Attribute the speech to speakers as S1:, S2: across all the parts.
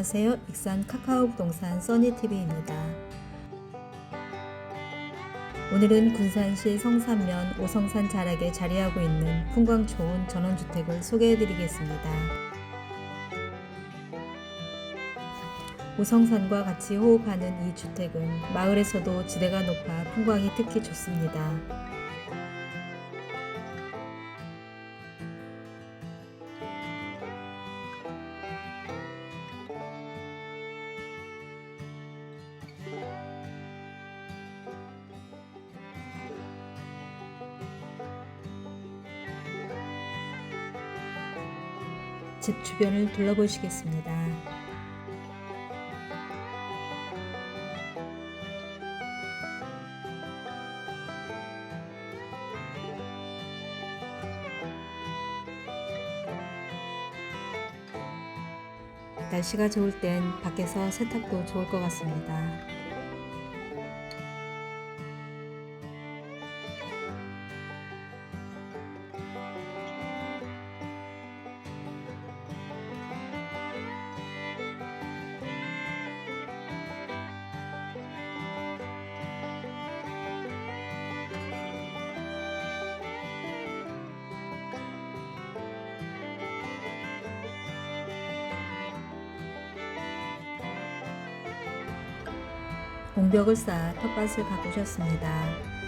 S1: 안녕하세요. 익산 카카오 부동산 써니TV입니다. 오늘은 군산시 성산면 오성산 자락에 자리하고 있는 풍광 좋은 전원주택을 소개해드리겠습니다. 오성산과 같이 호흡하는 이 주택은 마을에서도 지대가 높아 풍광이 특히 좋습니다. 집 주변을 둘러보시겠습니다. 날씨가 좋을 땐 밖에서 세탁도 좋을 것 같습니다. 공벽을 쌓아 텃밭을 가꾸셨습니다.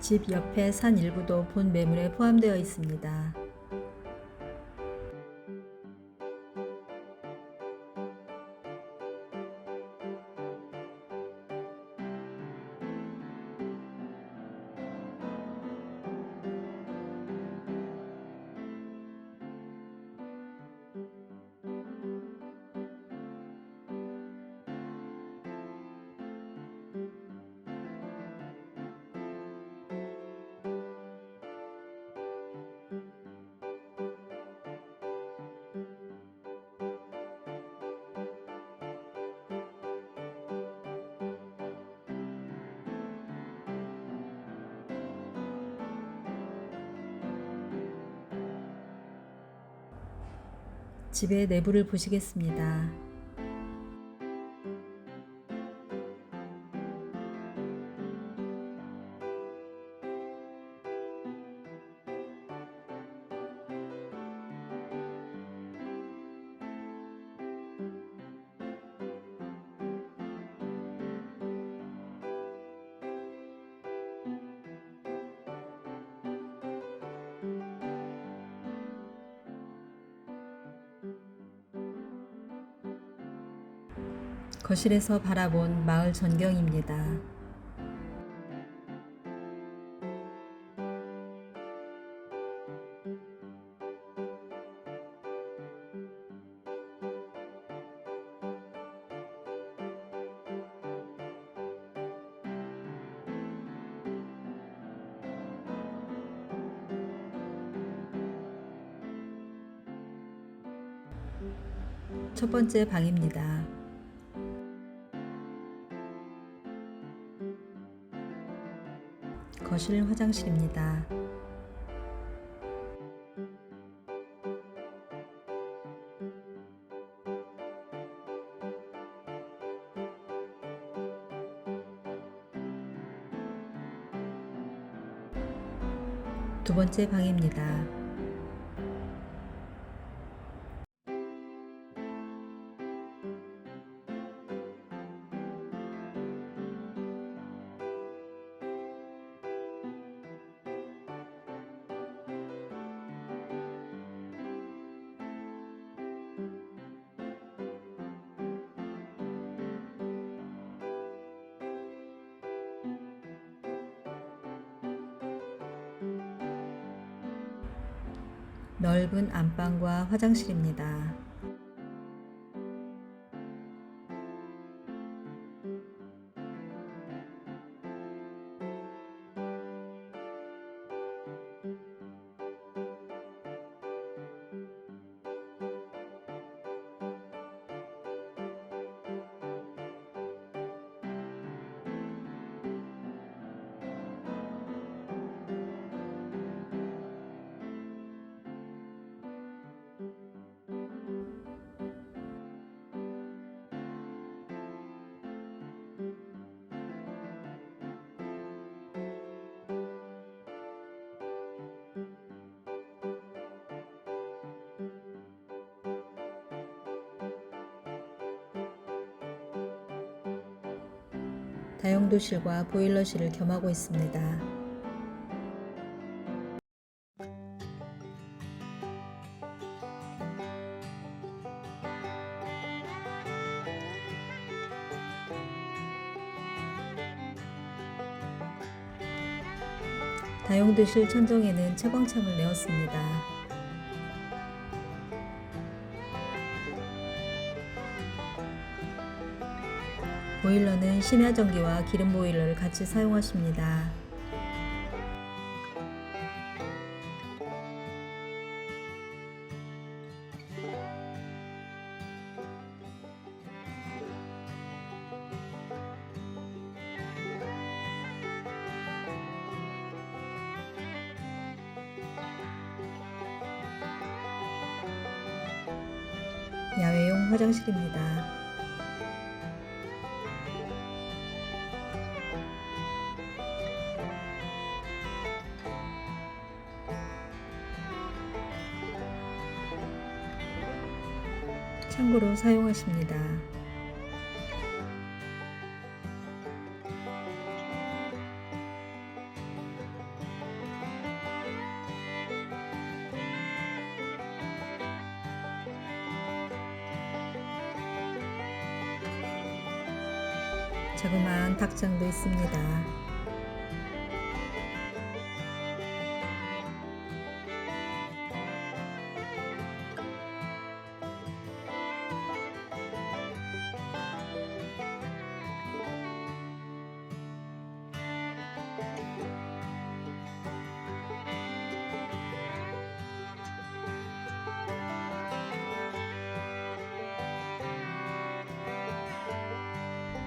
S1: 집 옆에 산 일부도 본 매물에 포함되어 있습니다. 집의 내부를 보시겠습니다. 거실에서 바라본 마을 전경입니다. 첫 번째 방입니다. 거실 화장실입니다. 두 번째 방입니다. 넓은 안방과 화장실입니다. 다용도실과 보일러실을 겸하고 있습니다. 다용도실 천정에는 채광창을 내었습니다. 보일러는 심야 전기와 기름 보일러를 같이 사용하십니다. 야외용 화장실입니다. 창고로 사용하십니다. 자그마한 탁장도 있습니다.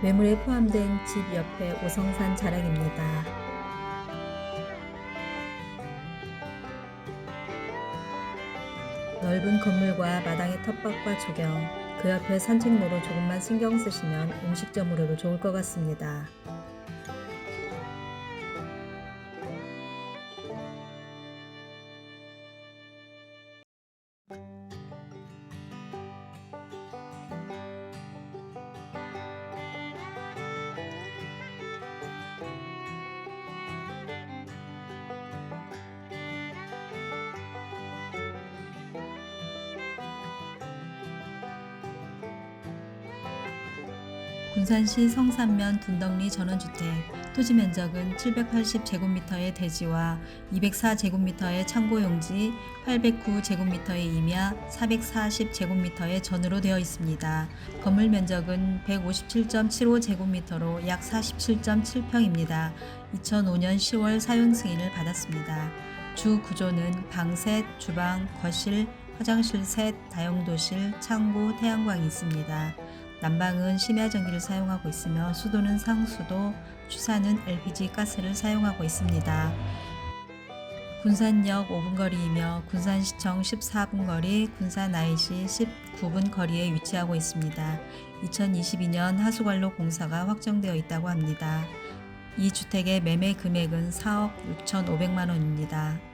S1: 매물에 포함된 집 옆에 오성산 자락입니다. 넓은 건물과 마당의 텃밭과 조경, 그 옆에 산책로로 조금만 신경 쓰시면 음식점으로도 좋을 것 같습니다. 군산시 성산면 둔덕리 전원주택 토지 면적은 780제곱미터의 대지와 204제곱미터의 창고용지, 809제곱미터의 임야, 440제곱미터의 전으로 되어 있습니다. 건물 면적은 157.75제곱미터로 약 47.7평입니다. 2005년 10월 사용 승인을 받았습니다. 주 구조는 방 셋, 주방, 거실, 화장실 셋, 다용도실, 창고, 태양광이 있습니다. 난방은 심야 전기를 사용하고 있으며 수도는 상수도, 추사는 LPG 가스를 사용하고 있습니다. 군산역 5분 거리이며 군산시청 14분 거리, 군산 IC 19분 거리에 위치하고 있습니다. 2022년 하수관로 공사가 확정되어 있다고 합니다. 이 주택의 매매 금액은 4억 6,500만 원입니다.